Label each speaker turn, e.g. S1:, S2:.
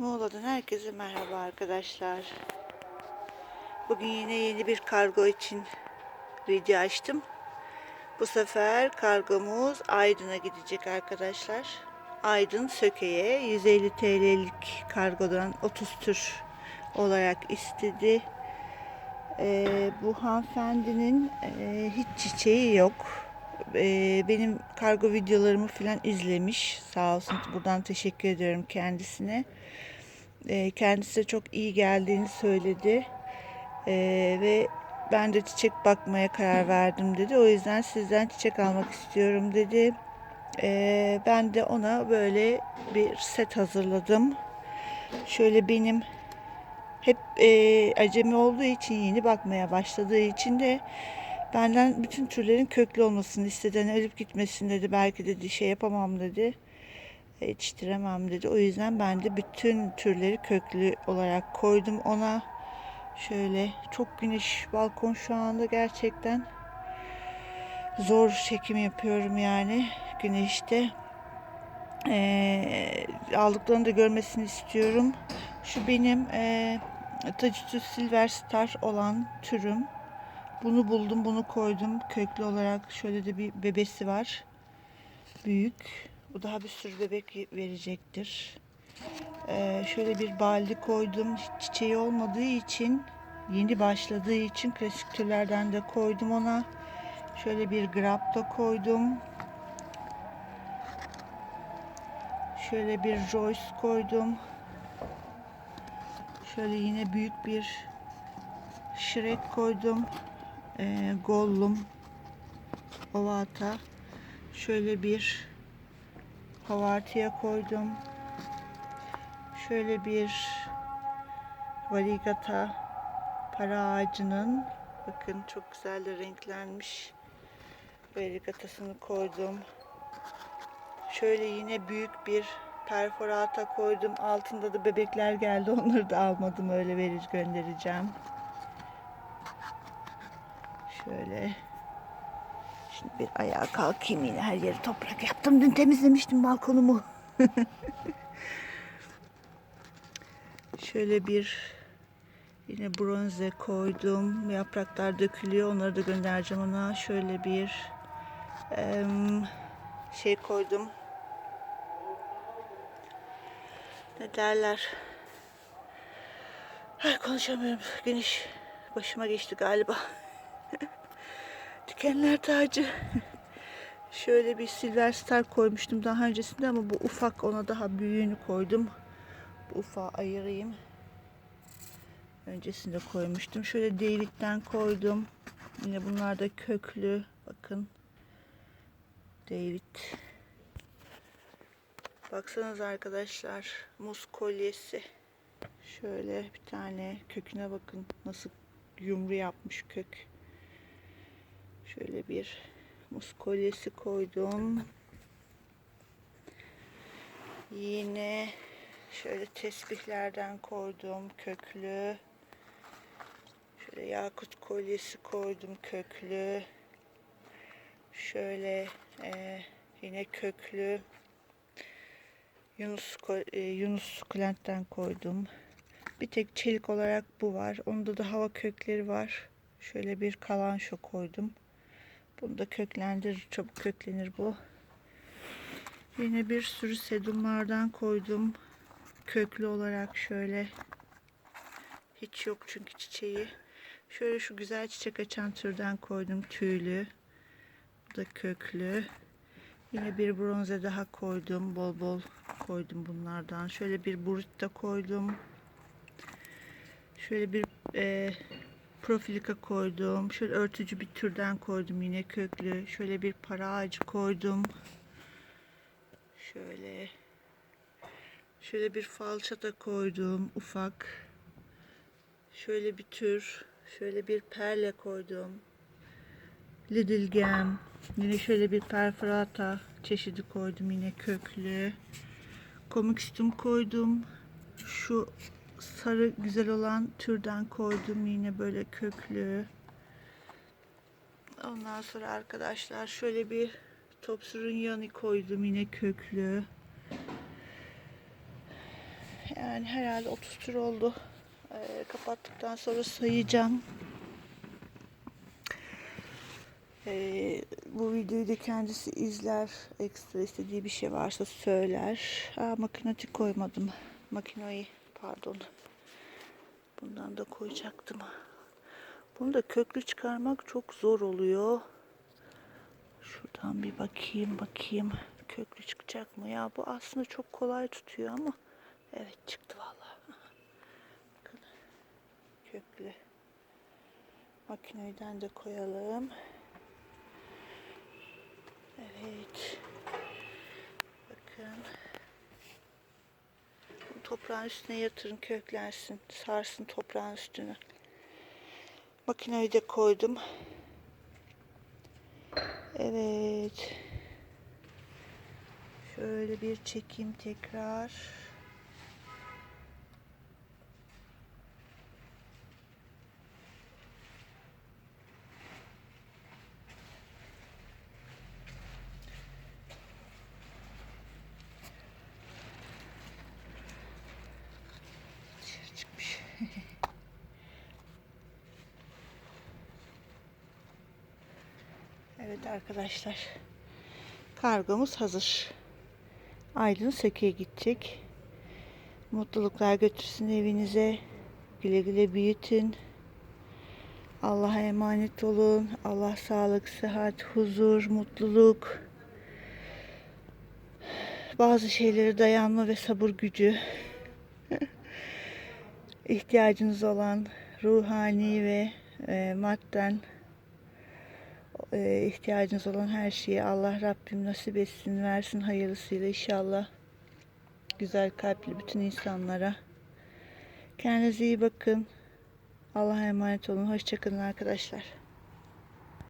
S1: Muğla'dan herkese merhaba arkadaşlar. Bugün yine yeni bir kargo için video açtım. Bu sefer kargomuz Aydın'a gidecek arkadaşlar. Aydın Söke'ye 150 TL'lik kargodan 30 tür olarak istedi. Ee, bu hanımefendinin e, hiç çiçeği yok. Ee, benim kargo videolarımı falan izlemiş. Sağ olsun buradan teşekkür ediyorum kendisine. Ee, kendisi çok iyi geldiğini söyledi. Ee, ve ben de çiçek bakmaya karar verdim dedi. O yüzden sizden çiçek almak istiyorum dedi. Ee, ben de ona böyle bir set hazırladım. Şöyle benim hep e, acemi olduğu için yeni bakmaya başladığı için de benden bütün türlerin köklü olmasını istedi. Hani ölüp gitmesin dedi. Belki dedi şey yapamam dedi. Yetiştiremem dedi. O yüzden ben de bütün türleri köklü olarak koydum ona. Şöyle çok güneş balkon şu anda gerçekten zor çekim yapıyorum yani güneşte. Ee, aldıklarını da görmesini istiyorum. Şu benim e, Tacitus Silver Star olan türüm. Bunu buldum, bunu koydum. Köklü olarak şöyle de bir bebesi var. Büyük. Bu daha bir sürü bebek verecektir. Ee, şöyle bir baldi koydum. Çiçeği olmadığı için, yeni başladığı için klasik türlerden de koydum ona. Şöyle bir grapta koydum. Şöyle bir Joyce koydum. Şöyle yine büyük bir Shrek koydum. Ee, Gollum. Ovata. Şöyle bir Havartiya koydum. Şöyle bir Varigata para ağacının bakın çok güzel de renklenmiş Varigatasını koydum. Şöyle yine büyük bir perforata koydum. Altında da bebekler geldi. Onları da almadım. Öyle verir göndereceğim. Şöyle. Şimdi bir ayağa kalkayım yine. Her yeri toprak yaptım. Dün temizlemiştim balkonumu. Şöyle bir yine bronze koydum. Yapraklar dökülüyor. Onları da göndereceğim ona. Şöyle bir şey koydum. Ne derler? Ay konuşamıyorum. Güneş başıma geçti galiba. Dikenler tacı. Şöyle bir silver star koymuştum daha öncesinde ama bu ufak ona daha büyüğünü koydum. Bu ufağı ayırayım. Öncesinde koymuştum. Şöyle delikten koydum. Yine bunlar da köklü. Bakın. David. Baksanız arkadaşlar. Muz kolyesi. Şöyle bir tane köküne bakın. Nasıl yumru yapmış kök. Şöyle bir muz kolyesi koydum. Yine şöyle tesbihlerden koydum köklü. Şöyle yakut kolyesi koydum köklü. Şöyle e, yine köklü. Yunus e, Yunus sukulentten koydum. Bir tek çelik olarak bu var. Onda da hava kökleri var. Şöyle bir kalanşo koydum. Bunu da köklendirir. Çabuk köklenir bu. Yine bir sürü sedumlardan koydum. Köklü olarak şöyle. Hiç yok çünkü çiçeği. Şöyle şu güzel çiçek açan türden koydum. Tüylü. Bu da köklü. Yine bir bronze daha koydum. Bol bol koydum bunlardan. Şöyle bir burutta koydum. Şöyle bir e, profilika koydum. Şöyle örtücü bir türden koydum yine köklü. Şöyle bir para ağacı koydum. Şöyle şöyle bir falçata koydum ufak. Şöyle bir tür, şöyle bir perle koydum. Little Gem. Yine şöyle bir perforata çeşidi koydum yine köklü. Komikistum koydum. Şu sarı güzel olan türden koydum yine böyle köklü. Ondan sonra arkadaşlar şöyle bir Topsurun yanı koydum yine köklü. Yani herhalde 30 tur oldu. Ee, kapattıktan sonra sayacağım. Ee, bu videoyu da kendisi izler. Ekstra istediği bir şey varsa söyler. Aa, makinati koymadım. Makinayı pardon. Bundan da koyacaktım. Bunu da köklü çıkarmak çok zor oluyor. Şuradan bir bakayım bakayım. Köklü çıkacak mı? Ya bu aslında çok kolay tutuyor ama evet çıktı. Bakın köklü. Makineden de koyalım. Evet. Bakın. Toprağın üstüne yatırın köklensin. Sarsın toprağın üstünü. Makineyi de koydum. Evet. Şöyle bir çekeyim tekrar. Evet arkadaşlar. Kargomuz hazır. Aydın Söke'ye gidecek. Mutluluklar götürsün evinize. Güle güle büyütün. Allah'a emanet olun. Allah sağlık, sıhhat, huzur, mutluluk. Bazı şeylere dayanma ve sabır gücü. İhtiyacınız olan ruhani ve e, madden e, ihtiyacınız olan her şeyi Allah Rabbim nasip etsin, versin hayırlısıyla inşallah. Güzel kalpli bütün insanlara. Kendinize iyi bakın. Allah'a emanet olun. Hoşçakalın arkadaşlar.